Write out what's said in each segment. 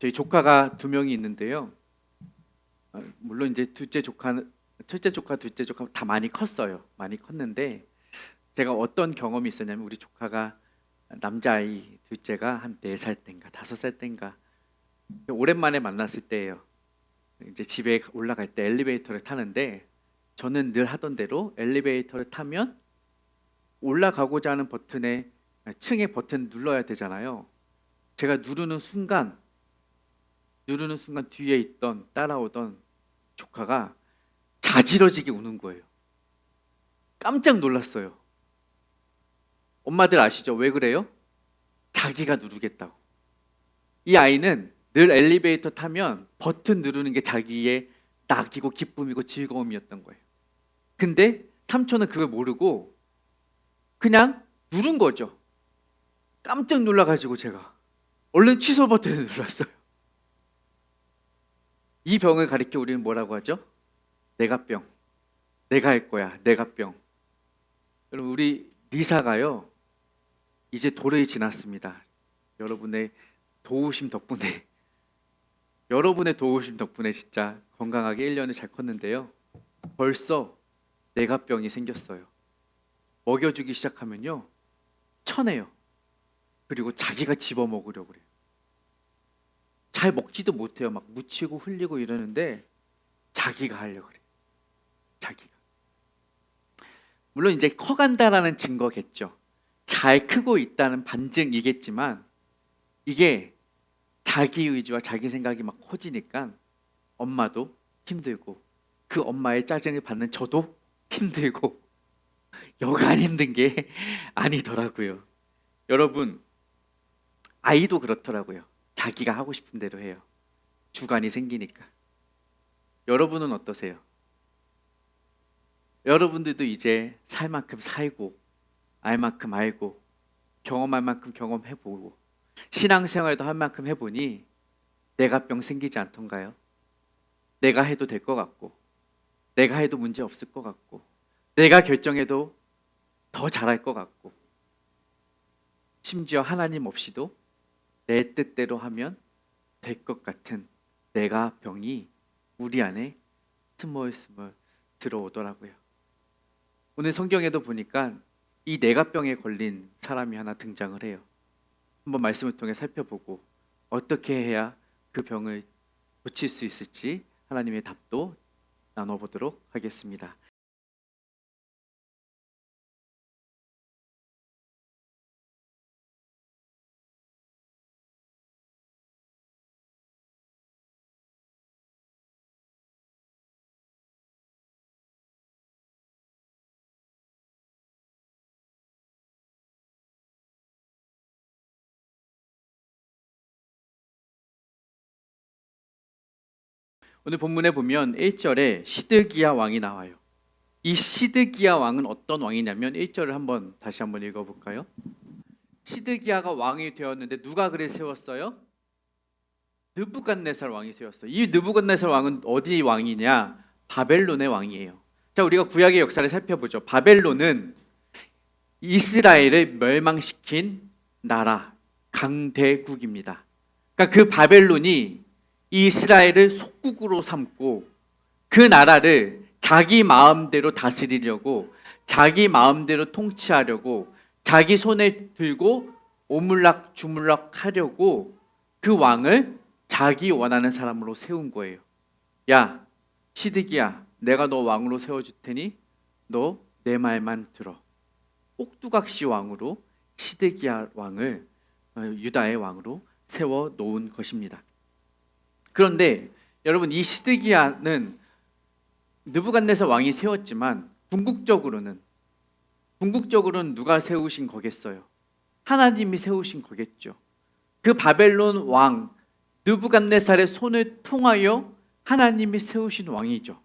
저희 조카가 두 명이 있는데요. 아, 물론 이제 둘째 조카는 첫째 조카, 둘째 조카 다 많이 컸어요. 많이 컸는데 제가 어떤 경험이 있었냐면 우리 조카가 남자아이 둘째가 한 네살 때인가 다섯 살 때인가 오랜만에 만났을 때예요. 이제 집에 올라갈 때 엘리베이터를 타는데 저는 늘 하던 대로 엘리베이터를 타면 올라가고자 하는 버튼에 층의 버튼 눌러야 되잖아요. 제가 누르는 순간 누르는 순간 뒤에 있던 따라오던 조카가 자지러지게 우는 거예요. 깜짝 놀랐어요. 엄마들 아시죠? 왜 그래요? 자기가 누르겠다고. 이 아이는 늘 엘리베이터 타면 버튼 누르는 게 자기의 낙이고 기쁨이고 즐거움이었던 거예요. 근데 삼촌은 그걸 모르고 그냥 누른 거죠. 깜짝 놀라가지고 제가 얼른 취소 버튼을 눌렀어요. 이 병을 가리켜 우리는 뭐라고 하죠? 내가 병. 내가 할 거야. 내가 병. 여러분 우리 리사가요. 이제 도래이 지났습니다. 여러분의 도우심 덕분에 여러분의 도우심 덕분에 진짜 건강하게 1년을 잘 컸는데요. 벌써 내가병이 생겼어요. 먹여주기 시작하면요. 쳐내요. 그리고 자기가 집어먹으려고 그래요. 잘 먹지도 못해요. 막 묻히고 흘리고 이러는데 자기가 하려고 그래요. 자기가. 물론 이제 커간다라는 증거겠죠. 잘 크고 있다는 반증이겠지만 이게 자기 의지와 자기 생각이 막 커지니까 엄마도 힘들고 그 엄마의 짜증을 받는 저도 힘들고 여간 힘든 게 아니더라고요. 여러분 아이도 그렇더라고요. 자기가 하고 싶은 대로 해요. 주관이 생기니까. 여러분은 어떠세요? 여러분들도 이제 살 만큼 살고 알 만큼 알고 경험할 만큼 경험해보고 신앙생활도 할 만큼 해보니 내가 병 생기지 않던가요? 내가 해도 될 것 같고 내가 해도 문제 없을 것 같고 내가 결정해도 더 잘할 것 같고 심지어 하나님 없이도 내 뜻대로 하면 될 것 같은 내가 병이 우리 안에 스멀스멀 들어오더라고요. 오늘 성경에도 보니까 이 내가병에 걸린 사람이 하나 등장을 해요. 한번 말씀을 통해 살펴보고 어떻게 해야 그 병을 고칠 수 있을지 하나님의 답도 나눠보도록 하겠습니다. 오늘 본문에 보면 1절에 시드기야 왕이 나와요. 이 시드기야 왕은 어떤 왕이냐면 1절을 한번 다시 한번 읽어 볼까요? 시드기야가 왕이 되었는데 누가 그를 세웠어요? 느부갓네살 왕이 세웠어요. 이 느부갓네살 왕은 어디 왕이냐? 바벨론의 왕이에요. 자, 우리가 구약의 역사를 살펴보죠. 바벨론은 이스라엘을 멸망시킨 나라 강대국입니다. 그러니까 그 바벨론이 이스라엘을 속국으로 삼고 그 나라를 자기 마음대로 다스리려고 자기 마음대로 통치하려고 자기 손에 들고 오물락 주물락 하려고 그 왕을 자기 원하는 사람으로 세운 거예요. 야, 시드기야, 내가 너 왕으로 세워줄 테니 너 내 말만 들어. 꼭두각시 왕으로 시드기야 왕을 어, 유다의 왕으로 세워 놓은 것입니다. 그런데 여러분 이 시드기야는 느부갓네살 왕이 세웠지만 궁극적으로는 궁극적으로는 누가 세우신 거겠어요? 하나님이 세우신 거겠죠. 그 바벨론 왕 느부갓네살의 손을 통하여 하나님이 세우신 왕이죠.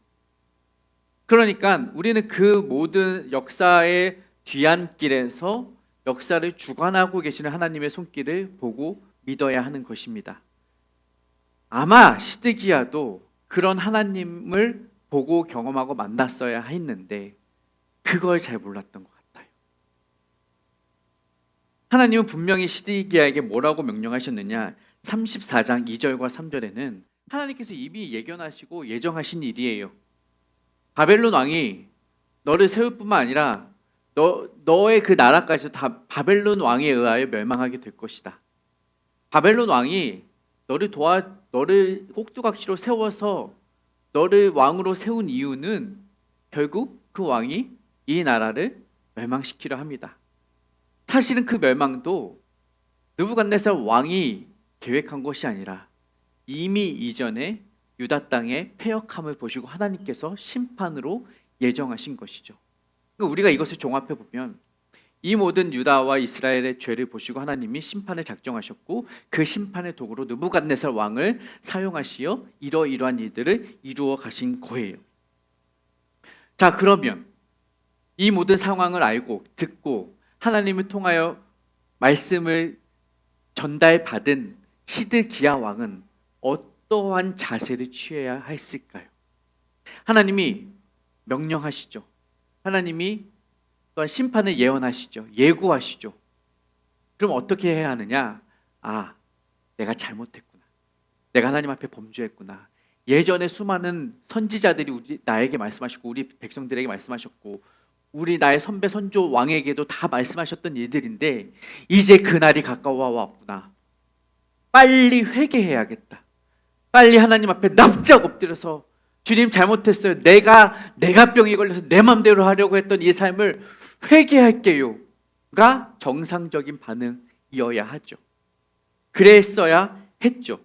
그러니까 우리는 그 모든 역사의 뒤안길에서 역사를 주관하고 계시는 하나님의 손길을 보고 믿어야 하는 것입니다. 아마 시드기야도 그런 하나님을 보고 경험하고 만났어야 했는데 그걸 잘 몰랐던 것 같아요. 하나님은 분명히 시드기야에게 뭐라고 명령하셨느냐? 34장 2절과 3절에는 하나님께서 이미 예견하시고 예정하신 일이에요. 바벨론 왕이 너를 세울 뿐만 아니라 너 너의 그 나라까지도 다 바벨론 왕에 의하여 멸망하게 될 것이다. 바벨론 왕이 너를 도와 너를 꼭두각시로 세워서 너를 왕으로 세운 이유는 결국 그 왕이 이 나라를 멸망시키려 합니다. 사실은 그 멸망도 느부갓네살 왕이 계획한 것이 아니라 이미 이전에 유다 땅의 폐역함을 보시고 하나님께서 심판으로 예정하신 것이죠. 그러니까 우리가 이것을 종합해 보면 이 모든 유다와 이스라엘의 죄를 보시고 하나님이 심판을 작정하셨고 그 심판의 도구로 느부갓네살 왕을 사용하시어 이러이러한 일들을 이루어 가신 거예요. 자, 그러면 이 모든 상황을 알고 듣고 하나님을 통하여 말씀을 전달받은 시드기야 왕은 어떠한 자세를 취해야 했을까요? 하나님이 명령하시죠. 하나님이 또한 심판을 예언하시죠. 예고하시죠. 그럼 어떻게 해야 하느냐? 아, 내가 잘못했구나. 내가 하나님 앞에 범죄했구나. 예전에 수많은 선지자들이 우리 나에게 말씀하셨고 우리 백성들에게 말씀하셨고 우리 나의 선배 선조 왕에게도 다 말씀하셨던 일들인데 이제 그 날이 가까워 왔구나. 빨리 회개해야겠다. 빨리 하나님 앞에 납작 엎드려서 주님 잘못했어요. 내가 내가 병이 걸려서 내 맘대로 하려고 했던 이 삶을 회개할게요가 정상적인 반응이어야 하죠. 그랬어야 했죠.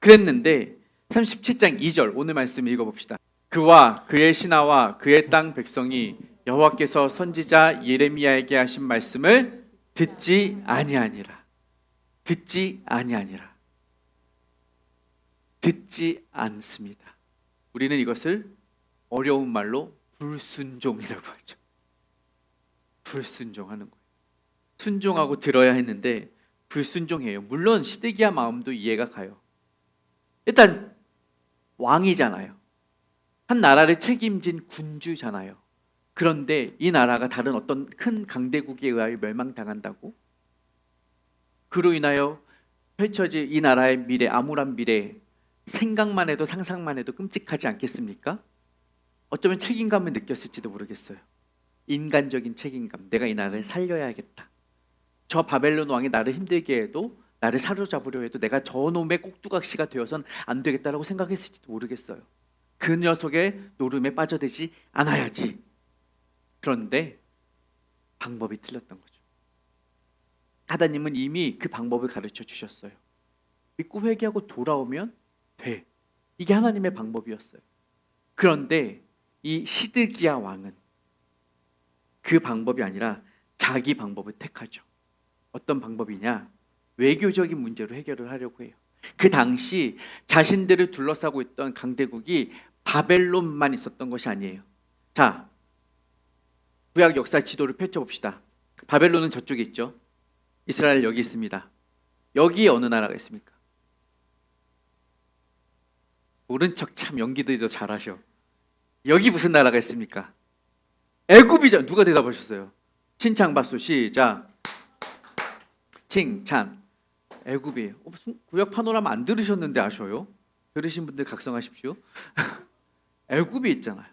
그랬는데 37장 2절 오늘 말씀 읽어봅시다. 그와 그의 신하와 그의 땅 백성이 여호와께서 선지자 예레미야에게 하신 말씀을 듣지 아니하니라. 듣지 아니하니라. 듣지 않습니다. 우리는 이것을 어려운 말로 불순종이라고 하죠. 불순종하는 거예요. 순종하고 들어야 했는데 불순종해요. 물론 시드기야 마음도 이해가 가요. 일단 왕이잖아요. 한 나라를 책임진 군주잖아요. 그런데 이 나라가 다른 어떤 큰 강대국에 의하여 멸망당한다고? 그로 인하여 펼쳐질 이 나라의 미래, 암울한 미래, 생각만 해도 상상만 해도 끔찍하지 않겠습니까? 어쩌면 책임감을 느꼈을지도 모르겠어요. 인간적인 책임감. 내가 이 나라를 살려야겠다. 저 바벨론 왕이 나를 힘들게 해도 나를 사로잡으려 해도 내가 저 놈의 꼭두각시가 되어선 안 되겠다라고 생각했을지도 모르겠어요. 그 녀석의 노름에 빠져들지 않아야지. 그런데 방법이 틀렸던 거죠. 하다님은 이미 그 방법을 가르쳐 주셨어요. 믿고 회개하고 돌아오면 돼. 이게 하나님의 방법이었어요. 그런데 이 시드기야 왕은 그 방법이 아니라 자기 방법을 택하죠. 어떤 방법이냐? 외교적인 문제로 해결을 하려고 해요. 그 당시 자신들을 둘러싸고 있던 강대국이 바벨론만 있었던 것이 아니에요. 자, 구약 역사 지도를 펼쳐봅시다. 바벨론은 저쪽에 있죠. 이스라엘 여기 있습니다. 여기에 어느 나라가 있습니까? 모른 척 참 연기들도 잘하셔. 여기 무슨 나라가 있습니까? 애굽이죠. 누가 대답하셨어요? 칭찬받소 시작. 칭찬. 애굽이에요. 어, 무슨 구약 파노라마 안 들으셨는데 아셔요? 들으신 분들 각성하십시오. 애굽이 있잖아요.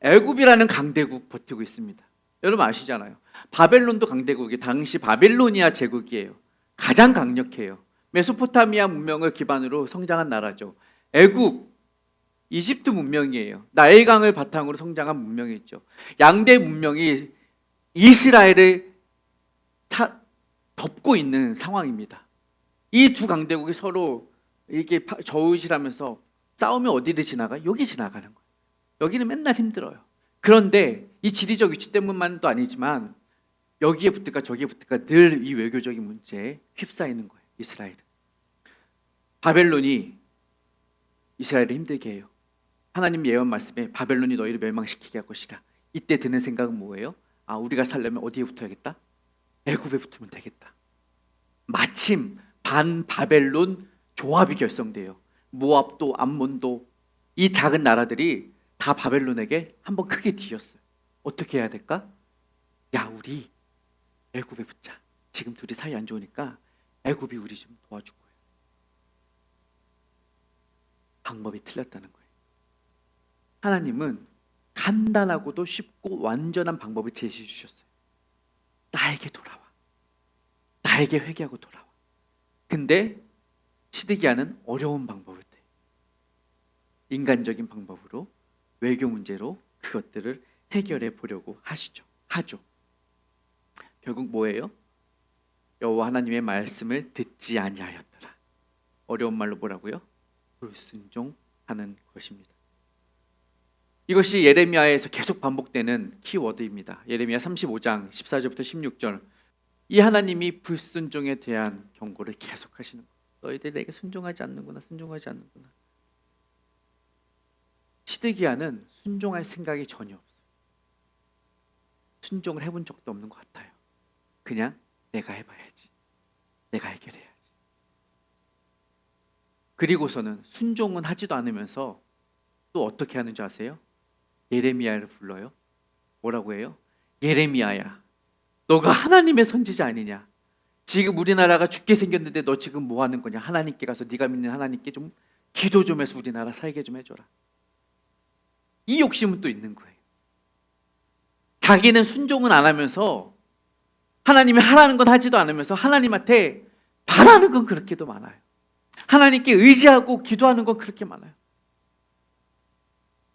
애굽이라는 강대국 버티고 있습니다. 여러분 아시잖아요. 바벨론도 강대국이 당시 바빌로니아 제국이에요. 가장 강력해요. 메소포타미아 문명을 기반으로 성장한 나라죠. 애굽, 이집트 문명이에요. 나일강을 바탕으로 성장한 문명이죠. 양대 문명이 이스라엘을 차, 덮고 있는 상황입니다. 이 두 강대국이 서로 이렇게 저우질하면서 싸우면 어디를 지나가? 여기 지나가는 거예요. 여기는 맨날 힘들어요. 그런데 이 지리적 위치 때문만도 아니지만 여기에 붙을까 저기에 붙을까 늘 이 외교적인 문제에 휩싸이는 거예요. 이스라엘은. 바벨론이 이스라엘을 힘들게 해요. 하나님 예언 말씀에 바벨론이 너희를 멸망시키게 할 것이라. 이때 드는 생각은 뭐예요? 아 우리가 살려면 어디에 붙어야겠다? 애굽에 붙으면 되겠다. 마침 반 바벨론 조합이 결성돼요. 모압도 암몬도 이 작은 나라들이 다 바벨론에게 한번 크게 뒤졌어요. 어떻게 해야 될까? 야 우리 애굽에 붙자. 지금 둘이 사이 안 좋으니까 애굽이 우리 좀 도와줄 거예요. 방법이 틀렸다는 거예요. 하나님은 간단하고도 쉽고 완전한 방법을 제시해 주셨어요. 나에게 돌아와. 나에게 회개하고 돌아와. 근데 시드기야는 어려운 방법을 돼. 인간적인 방법으로 외교 문제로 그것들을 해결해 보려고 하시죠. 하죠. 결국 뭐예요? 여호와 하나님의 말씀을 듣지 아니하였더라. 어려운 말로 뭐라고요? 불순종하는 것입니다. 이것이 예레미야에서 계속 반복되는 키워드입니다. 예레미야 35장 14절부터 16절. 이 하나님이 불순종에 대한 경고를 계속 하시는 거예요. 너희들 내게 순종하지 않는구나. 순종하지 않는구나. 시드기야는 순종할 생각이 전혀 없어요. 순종을 해본 적도 없는 것 같아요. 그냥 내가 해봐야지. 내가 해결해야지. 그리고서는 순종은 하지도 않으면서 또 어떻게 하는 줄 아세요? 예레미야를 불러요. 뭐라고 해요? 예레미야야. 너가 하나님의 선지자 아니냐? 지금 우리나라가 죽게 생겼는데 너 지금 뭐 하는 거냐? 하나님께 가서 네가 믿는 하나님께 좀 기도 좀 해서 우리나라 살게 좀 해줘라. 이 욕심은 또 있는 거예요. 자기는 순종은 안 하면서 하나님이 하라는 건 하지도 않으면서 하나님한테 바라는 건 그렇게도 많아요. 하나님께 의지하고 기도하는 건 그렇게 많아요.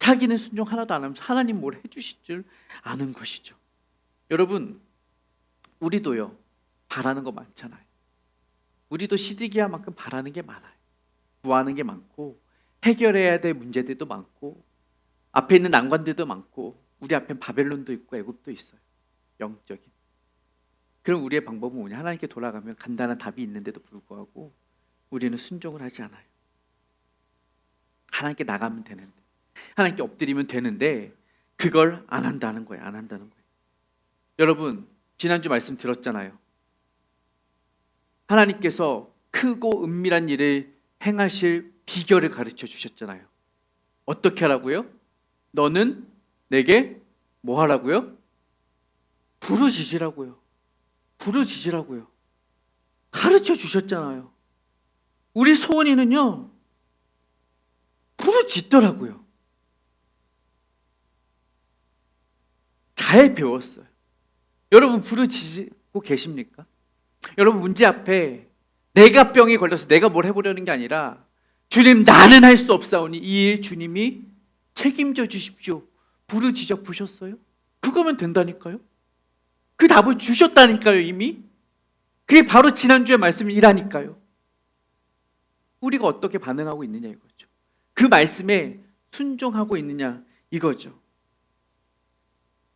자기는 순종 하나도 안 하면서 하나님 뭘 해주실 줄 아는 것이죠. 여러분, 우리도요 바라는 거 많잖아요. 우리도 시드기야만큼 바라는 게 많아요. 구하는 게 많고 해결해야 될 문제들도 많고 앞에 있는 난관들도 많고 우리 앞엔 바벨론도 있고 애굽도 있어요. 영적인. 그럼 우리의 방법은 뭐냐? 하나님께 돌아가면 간단한 답이 있는데도 불구하고 우리는 순종을 하지 않아요. 하나님께 나가면 되는데, 하나님께 엎드리면 되는데 그걸 안 한다는 거예요. 안 한다는 거예요. 여러분 지난주 말씀 들었잖아요. 하나님께서 크고 은밀한 일을 행하실 비결을 가르쳐 주셨잖아요. 어떻게 하라고요? 너는 내게 뭐 하라고요? 부르짖으라고요. 부르짖으라고요. 가르쳐 주셨잖아요. 우리 소원이는요. 부르짖더라고요. 잘 배웠어요. 여러분 부르짖고 계십니까? 여러분 문제 앞에 내가 병이 걸려서 내가 뭘 해보려는 게 아니라 주님 나는 할 수 없사오니 이 일 주님이 책임져 주십시오. 부르짖어 보셨어요? 그거면 된다니까요. 그 답을 주셨다니까요 이미. 그게 바로 지난주의 말씀이라니까요. 우리가 어떻게 반응하고 있느냐 이거죠. 그 말씀에 순종하고 있느냐 이거죠.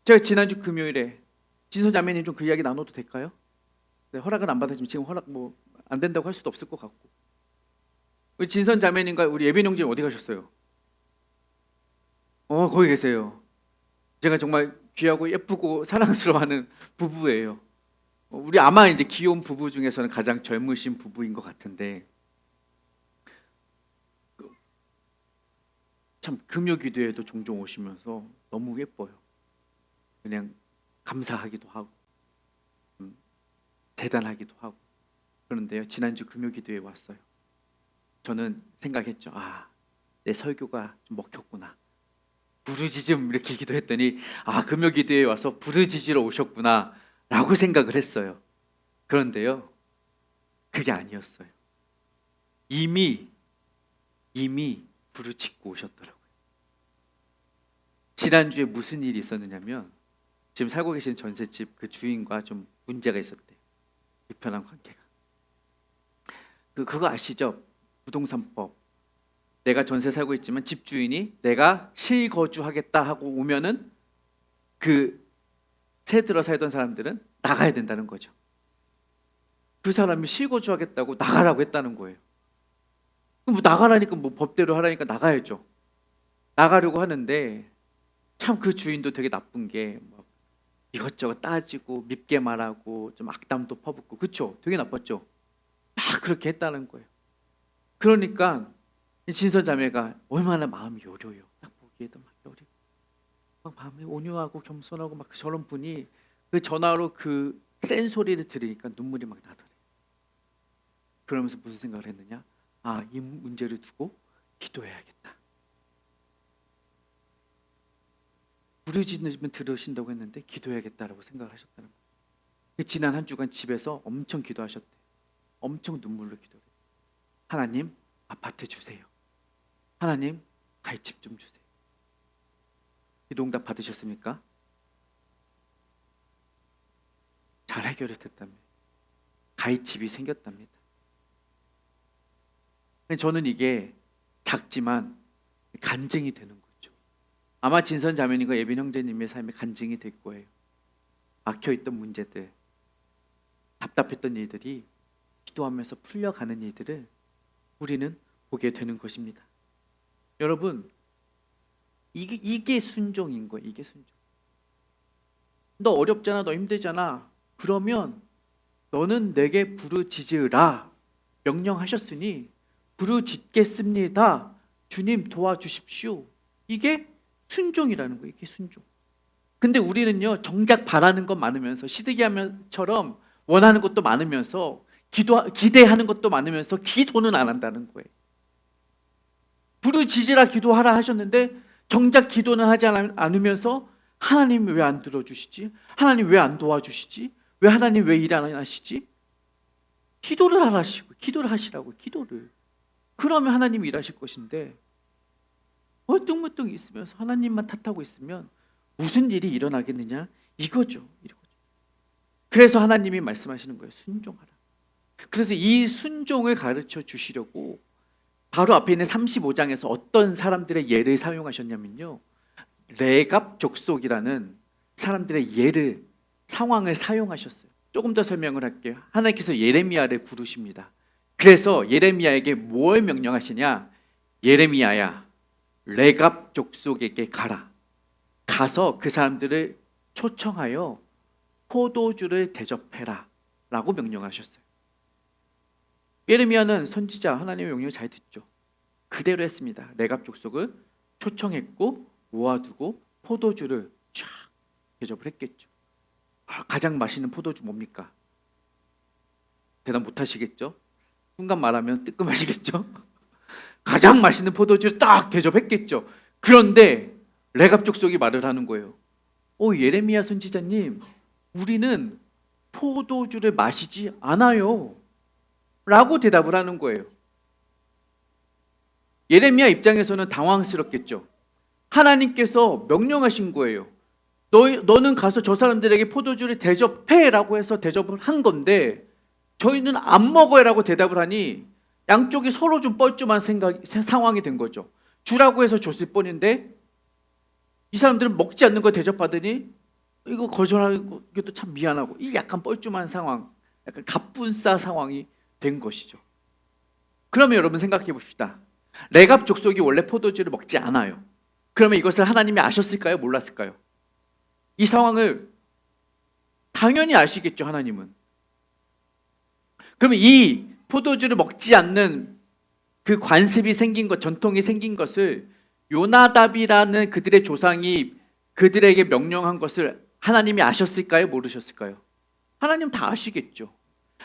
제가 지난주 금요일에 진서 자매님 좀 그 이야기 나눠도 될까요? 네, 허락을 안 받아주면 지금 허락 뭐 안 된다고 할 수도 없을 것 같고 우리 진선 자매님과 우리 예빈 형제님 어디 가셨어요? 어 거기 계세요. 제가 정말 귀하고 예쁘고 사랑스러워하는 부부예요. 어, 우리 아마 이제 귀여운 부부 중에서는 가장 젊으신 부부인 것 같은데 그, 참 금요 기도에도 종종 오시면서 너무 예뻐요. 그냥 감사하기도 하고 음, 대단하기도 하고 그런데요 지난주 금요 기도에 왔어요. 저는 생각했죠. 아, 내 설교가 좀 먹혔구나. 부르짖음 이렇게 기도했더니 아 금요 기도에 와서 부르짖으러 오셨구나라고 생각을 했어요. 그런데요 그게 아니었어요. 이미 이미 부르짖고 오셨더라고요. 지난주에 무슨 일이 있었느냐면 지금 살고 계신 전셋집 그 주인과 좀 문제가 있었대요. 불편한 관계가. 그 그거 아시죠? 부동산법. 내가 전세 살고 있지만 집 주인이 내가 실거주하겠다 하고 오면은 그 새 들어 살던 사람들은 나가야 된다는 거죠. 그 사람이 실거주하겠다고 나가라고 했다는 거예요. 뭐 나가라니까 뭐 법대로 하라니까 나가야죠. 나가려고 하는데 참 그 주인도 되게 나쁜 게막 이것저것 따지고 밉게 말하고 좀 악담도 퍼붓고 그쵸? 되게 나빴죠. 막 그렇게 했다는 거예요. 그러니까 이 진선 자매가 얼마나 마음이 요려요. 딱 보기에도 막 요리. 막 마음이 온유하고 겸손하고 막 저런 분이 그 전화로 그 센 소리를 들으니까 눈물이 막 나더래. 그러면서 무슨 생각을 했느냐? 아, 이 문제를 두고 기도해야겠다. 부르짖으면 들으신다고 했는데 기도해야겠다라고 생각을 하셨다는 거예요. 그 지난 한 주간 집에서 엄청 기도하셨대. 엄청 눈물로 기도해. 하나님 아파트 주세요. 하나님 가입집 좀 주세요. 기도 응답 받으셨습니까? 잘 해결이 됐답니다. 가입집이 생겼답니다. 저는 이게 작지만 간증이 되는 거죠. 아마 진선 자매님과 예빈 형제님의 삶에 간증이 될 거예요. 막혀 있던 문제들, 답답했던 일들이 기도하면서 풀려가는 일들을 우리는 보게 되는 것입니다. 여러분, 이게 이게 순종인 거예요. 이게 순종. 너 어렵잖아, 너 힘들잖아. 그러면 너는 내게 부르짖으라 명령하셨으니 부르짖겠습니다. 주님 도와주십시오. 이게 순종이라는 거예요. 이게 순종. 근데 우리는요 정작 바라는 것 많으면서 시드기하면처럼 원하는 것도 많으면서 기도 기대하는 것도 많으면서 기도는 안 한다는 거예요. 부르짖으라 기도하라 하셨는데 정작 기도는 하지 않- 않으면서 하나님 왜 안 들어주시지? 하나님 왜 안 도와주시지? 왜 하나님 왜 일 안 하시지? 기도를 하라시고 기도를 하시라고 기도를 그러면 하나님이 일하실 것인데 멀뚱멀뚱 있으면서 하나님만 탓하고 있으면 무슨 일이 일어나겠느냐 이거죠 이거죠. 그래서 하나님이 말씀하시는 거예요 순종하라 그래서 이 순종을 가르쳐 주시려고 바로 앞에 있는 35장에서 어떤 사람들의 예를 사용하셨냐면요 레갑 족속이라는 사람들의 예를 상황을 사용하셨어요. 조금 더 설명을 할게요. 하나님께서 예레미야를 부르십니다. 그래서 예레미야에게 뭘 명령하시냐? 예레미야야, 레갑 족속에게 가라. 가서 그 사람들을 초청하여 포도주를 대접해라 라고 명령하셨어요. 예레미야는 선지자 하나님의 명령을 잘 듣죠. 그대로 했습니다. 레갑 족속을 초청했고 모아두고 포도주를 쫙 대접을 했겠죠. 아, 가장 맛있는 포도주 뭡니까? 대답 못 하시겠죠? 순간 말하면 뜨끔하시겠죠? 가장 맛있는 포도주를 딱 대접했겠죠. 그런데 레갑 족속이 말을 하는 거예요. 오 예레미야 선지자님, 우리는 포도주를 마시지 않아요. 라고 대답을 하는 거예요. 예레미야 입장에서는 당황스럽겠죠. 하나님께서 명령하신 거예요. 너, 너는 가서 저 사람들에게 포도주를 대접해 라고 해서 대접을 한 건데 저희는 안 먹어요 라고 대답을 하니 양쪽이 서로 좀 뻘쭘한 생각 상황이 된 거죠. 주라고 해서 줬을 뻔인데 이 사람들은 먹지 않는 거 대접받으니 이거 거절하고 이것도 참 미안하고 이 약간 뻘쭘한 상황, 약간 갑분싸 상황이 된 것이죠. 그러면 여러분 생각해 봅시다. 레갑 족속이 원래 포도주를 먹지 않아요. 그러면 이것을 하나님이 아셨을까요? 몰랐을까요? 이 상황을 당연히 아시겠죠, 하나님은. 그러면 이 포도주를 먹지 않는 그 관습이 생긴 것, 전통이 생긴 것을 요나답이라는 그들의 조상이 그들에게 명령한 것을 하나님이 아셨을까요? 모르셨을까요? 하나님 다 아시겠죠.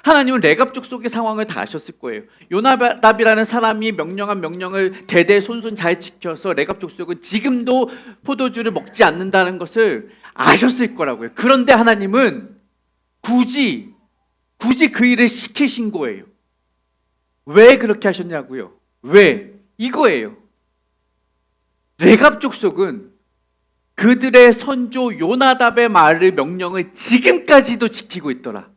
하나님은 레갑 족 속의 상황을 다 아셨을 거예요. 요나답이라는 사람이 명령한 명령을 대대손손 잘 지켜서 레갑 족 속은 지금도 포도주를 먹지 않는다는 것을 아셨을 거라고요. 그런데 하나님은 굳이 굳이 그 일을 시키신 거예요. 왜 그렇게 하셨냐고요? 왜? 이거예요. 레갑 족 속은 그들의 선조 요나답의 말을 명령을 지금까지도 지키고 있더라.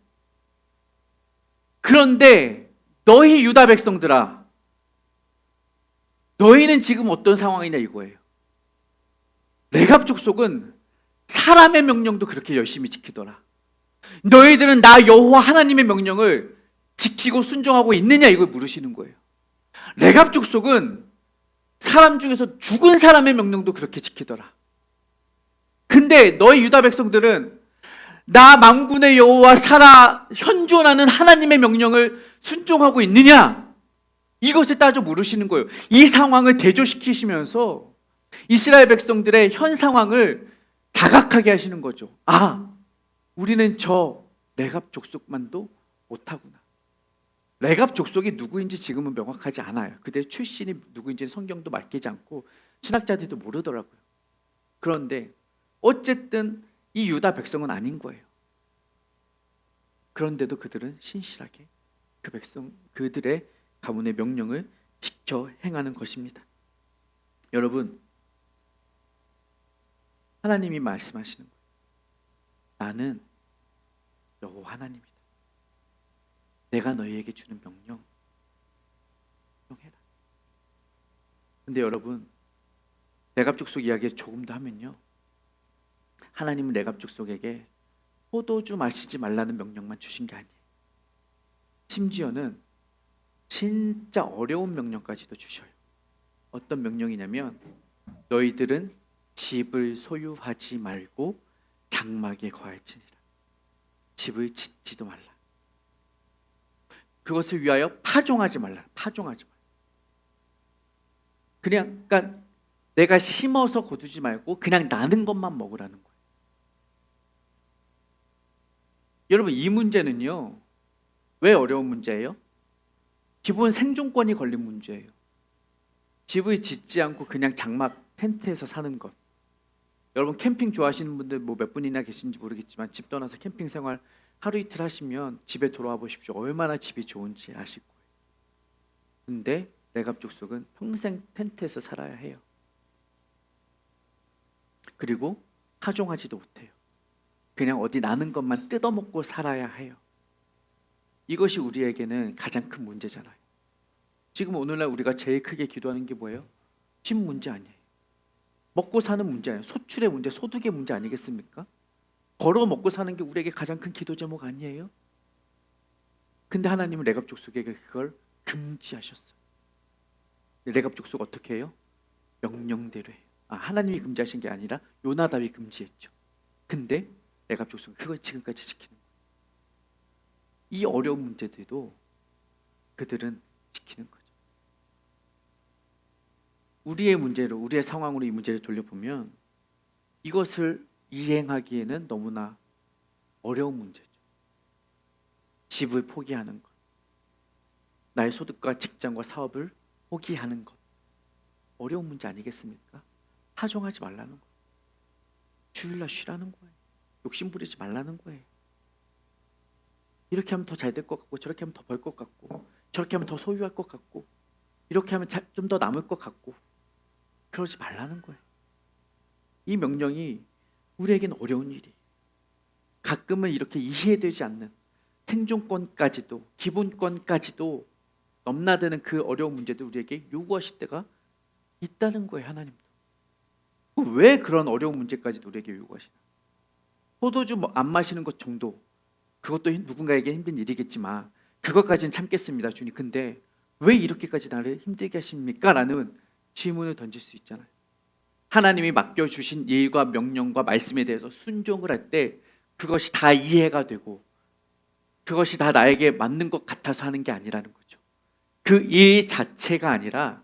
그런데 너희 유다 백성들아, 너희는 지금 어떤 상황이냐 이거예요. 레갑 족 속은 사람의 명령도 그렇게 열심히 지키더라. 너희들은 나 여호와 하나님의 명령을 지키고 순종하고 있느냐 이걸 물으시는 거예요. 레갑 족속은 사람 중에서 죽은 사람의 명령도 그렇게 지키더라. 근데 너희 유다 백성들은 나 망군의 여호와 살아 현존하는 하나님의 명령을 순종하고 있느냐? 이것을 따져 물으시는 거예요. 이 상황을 대조시키시면서 이스라엘 백성들의 현 상황을 자각하게 하시는 거죠. 아, 우리는 저 레갑 족속만도 못하구나. 레갑 족속이 누구인지 지금은 명확하지 않아요. 그들 출신이 누구인지 성경도 맡기지 않고 신학자들도 모르더라고요. 그런데 어쨌든 이 유다 백성은 아닌 거예요. 그런데도 그들은 신실하게 그 백성 그들의 가문의 명령을 지켜 행하는 것입니다. 여러분 하나님이 말씀하시는 거예요. 나는 여호와 하나님이다. 내가 너희에게 주는 명령 명해라. 근데 여러분 레갑 족속 이야기 조금 더 하면요. 하나님은 레갑 족속에게 포도주 마시지 말라는 명령만 주신 게 아니에요. 심지어는 진짜 어려운 명령까지도 주셔요. 어떤 명령이냐면 너희들은 집을 소유하지 말고 장막에 거할지니라. 집을 짓지도 말라. 그것을 위하여 파종하지 말라. 파종하지 말라. 그냥 그러니까 내가 심어서 거두지 말고 그냥 나는 것만 먹으라는 거예요. 여러분 이 문제는요. 왜 어려운 문제예요? 기본 생존권이 걸린 문제예요. 집을 짓지 않고 그냥 장막 텐트에서 사는 것. 여러분 캠핑 좋아하시는 분들 뭐 몇 분이나 계신지 모르겠지만 집 떠나서 캠핑 생활 하루 이틀 하시면 집에 돌아와 보십시오. 얼마나 집이 좋은지 아실 거예요. 근데 레갑 족속은 평생 텐트에서 살아야 해요. 그리고 파종하지도 못해요. 그냥 어디 나는 것만 뜯어먹고 살아야 해요. 이것이 우리에게는 가장 큰 문제잖아요. 지금 오늘날 우리가 제일 크게 기도하는 게 뭐예요? 집 문제 아니에요. 먹고 사는 문제 아니에요. 소출의 문제, 소득의 문제 아니겠습니까? 걸어 먹고 사는 게 우리에게 가장 큰 기도 제목 아니에요? 근데 하나님은 레갑 족 속에게 그걸 금지하셨어요. 레갑 족 속 어떻게 해요? 명령대로 해요. 아, 하나님이 금지하신 게 아니라 요나답이 금지했죠. 근데 레갑 족 속은 그걸 지금까지 지키는 거예요. 이 어려운 문제들도 그들은 지키는 거죠. 우리의 문제로 우리의 상황으로 이 문제를 돌려보면 이것을 이행하기에는 너무나 어려운 문제죠. 집을 포기하는 것, 나의 소득과 직장과 사업을 포기하는 것, 어려운 문제 아니겠습니까? 파종하지 말라는 거, 주일날 쉬라는 거예요. 욕심 부리지 말라는 거예요. 이렇게 하면 더 잘 될 것 같고, 저렇게 하면 더 벌 것 같고, 저렇게 하면 더 소유할 것 같고, 이렇게 하면 좀 더 남을 것 같고, 그러지 말라는 거예요. 이 명령이 우리에겐 어려운 일이. 가끔은 이렇게 이해되지 않는 생존권까지도 기본권까지도 넘나드는 그 어려운 문제도 우리에게 요구하실 때가 있다는 거예요, 하나님도. 왜 그런 어려운 문제까지도 우리에게 요구하시나? 포도주 뭐 안 마시는 것 정도 그것도 힘- 누군가에게 힘든 일이겠지만 그것까지는 참겠습니다, 주님. 근데 왜 이렇게까지 나를 힘들게 하십니까? 라는 질문을 던질 수 있잖아요. 하나님이 맡겨 주신 일과 명령과 말씀에 대해서 순종을 할 때 그것이 다 이해가 되고 그것이 다 나에게 맞는 것 같아서 하는 게 아니라는 거죠. 그 일 자체가 아니라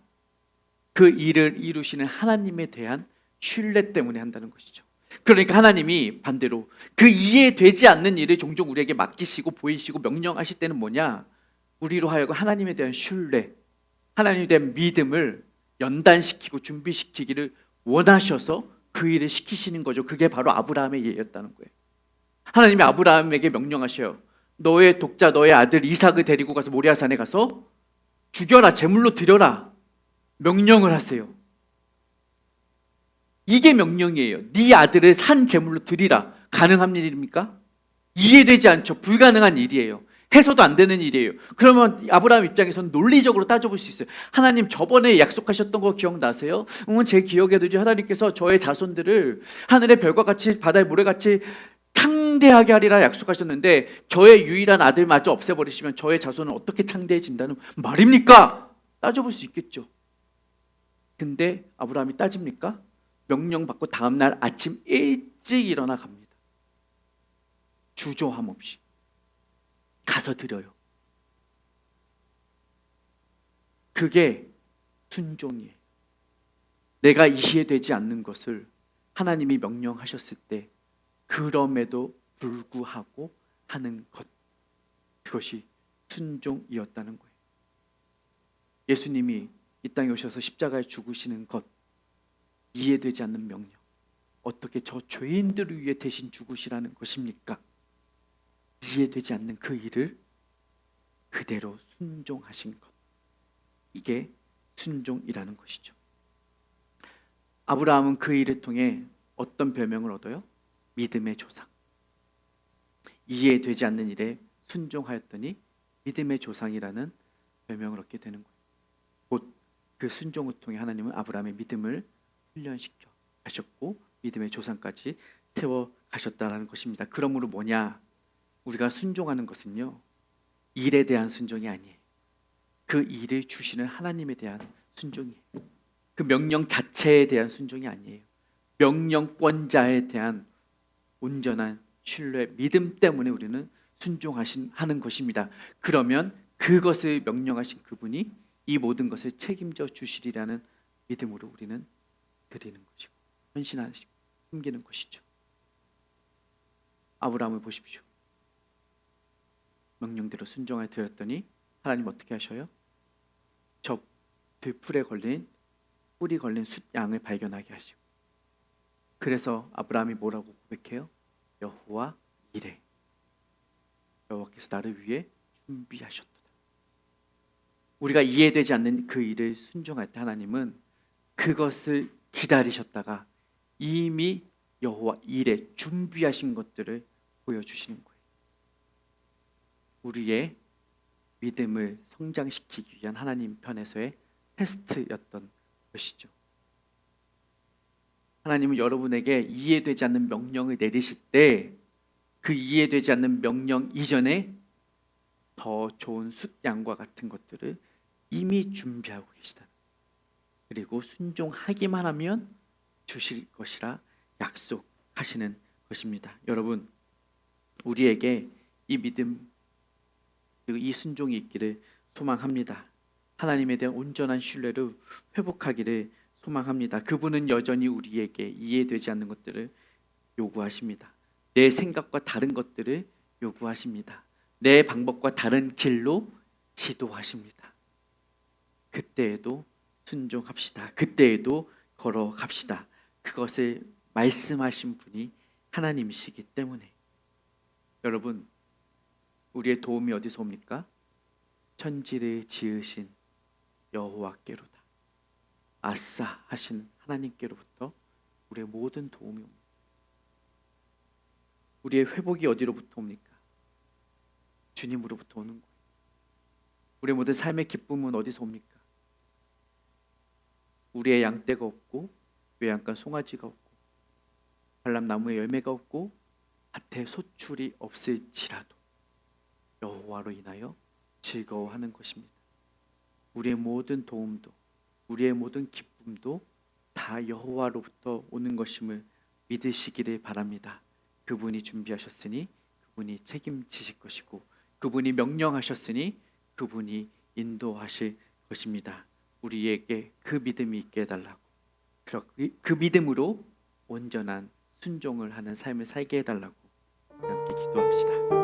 그 일을 이루시는 하나님에 대한 신뢰 때문에 한다는 것이죠. 그러니까 하나님이 반대로 그 이해되지 않는 일을 종종 우리에게 맡기시고 보이시고 명령하실 때는 뭐냐? 우리로 하여금 하나님에 대한 신뢰, 하나님에 대한 믿음을 연단시키고 준비시키기를 원하셔서 그 일을 시키시는 거죠. 그게 바로 아브라함의 예였다는 거예요. 하나님이 아브라함에게 명령하셔요. 너의 독자, 너의 아들 이삭을 데리고 가서 모리아산에 가서 죽여라, 제물로 드려라. 명령을 하세요. 이게 명령이에요. 네 아들을 산 제물로 드리라. 가능한 일입니까? 이해되지 않죠. 불가능한 일이에요. 해서도 안 되는 일이에요. 그러면 아브라함 입장에서는 논리적으로 따져볼 수 있어요. 하나님 저번에 약속하셨던 거 기억나세요? 응, 제 기억에도죠. 하나님께서 저의 자손들을 하늘의 별과 같이 바다의 모래 같이 창대하게 하리라 약속하셨는데 저의 유일한 아들마저 없애버리시면 저의 자손은 어떻게 창대해진다는 말입니까? 따져볼 수 있겠죠. 근데 아브라함이 따집니까? 명령 받고 다음 날 아침 일찍 일어나 갑니다. 주저함 없이 가서 드려요. 그게 순종이에요. 내가 이해되지 않는 것을 하나님이 명령하셨을 때 그럼에도 불구하고 하는 것 그것이 순종이었다는 거예요. 예수님이 이 땅에 오셔서 십자가에 죽으시는 것 이해되지 않는 명령. 어떻게 저 죄인들을 위해 대신 죽으시라는 것입니까? 이해되지 않는 그 일을 그대로 순종하신 것. 이게 순종이라는 것이죠. 아브라함은 그 일을 통해 어떤 별명을 얻어요? 믿음의 조상. 이해되지 않는 일에 순종하였더니 믿음의 조상이라는 별명을 얻게 되는 거예요. 곧 그 순종을 통해 하나님은 아브라함의 믿음을 훈련시켜 가셨고 믿음의 조상까지 세워 가셨다라는 것입니다. 그러므로 뭐냐? 우리가 순종하는 것은요. 일에 대한 순종이 아니에요. 그 일을 주시는 하나님에 대한 순종이에요. 그 명령 자체에 대한 순종이 아니에요. 명령권자에 대한 온전한 신뢰, 믿음 때문에 우리는 순종하신 하는 것입니다. 그러면 그것을 명령하신 그분이 이 모든 것을 책임져 주시리라는 믿음으로 우리는 드리는 것이고 헌신하시 숨기는 것이죠. 아브라함을 보십시오. 명령대로 순종하여 드렸더니 하나님 어떻게 하셔요? 저 들풀에 걸린 뿔이 걸린 숫양을 발견하게 하시고 그래서 아브라함이 뭐라고 고백해요? 여호와 이래 여호와께서 나를 위해 준비하셨도다. 우리가 이해되지 않는 그 일을 순종할 때 하나님은 그것을 기다리셨다가 이미 여호와 일에 준비하신 것들을 보여주시는 거예요. 우리의 믿음을 성장시키기 위한 하나님 편에서의 테스트였던 것이죠. 하나님은 여러분에게 이해되지 않는 명령을 내리실 때 그 이해되지 않는 명령 이전에 더 좋은 숫양과 같은 것들을 이미 준비하고 계시다. 그리고 순종하기만 하면 주실 것이라 약속하시는 것입니다. 여러분, 우리에게 이 믿음 그리고 이 순종이 있기를 소망합니다. 하나님에 대한 온전한 신뢰를 회복하기를 소망합니다. 그분은 여전히 우리에게 이해되지 않는 것들을 요구하십니다. 내 생각과 다른 것들을 요구하십니다. 내 방법과 다른 길로 지도하십니다. 그때에도 순종합시다. 그때에도 걸어갑시다. 그것을 말씀하신 분이 하나님이시기 때문에 여러분 우리의 도움이 어디서 옵니까? 천지를 지으신 여호와께로다. 아싸 하신 하나님께로부터 우리의 모든 도움이 옵니다. 우리의 회복이 어디로부터 옵니까? 주님으로부터 오는 거예요. 우리의 모든 삶의 기쁨은 어디서 옵니까? 우리의 양떼가 없고 외양간 송아지가 없고 발람 나무에 열매가 없고 밭에 소출이 없을지라도 여호와로 인하여 즐거워하는 것입니다. 우리의 모든 도움도 우리의 모든 기쁨도 다 여호와로부터 오는 것임을 믿으시기를 바랍니다. 그분이 준비하셨으니 그분이 책임지실 것이고 그분이 명령하셨으니 그분이 인도하실 것입니다. 우리에게 그 믿음이 있게 해달라고 그- 그 믿음으로 온전한 순종을 하는 삶을 살게 해달라고 함께 기도합시다.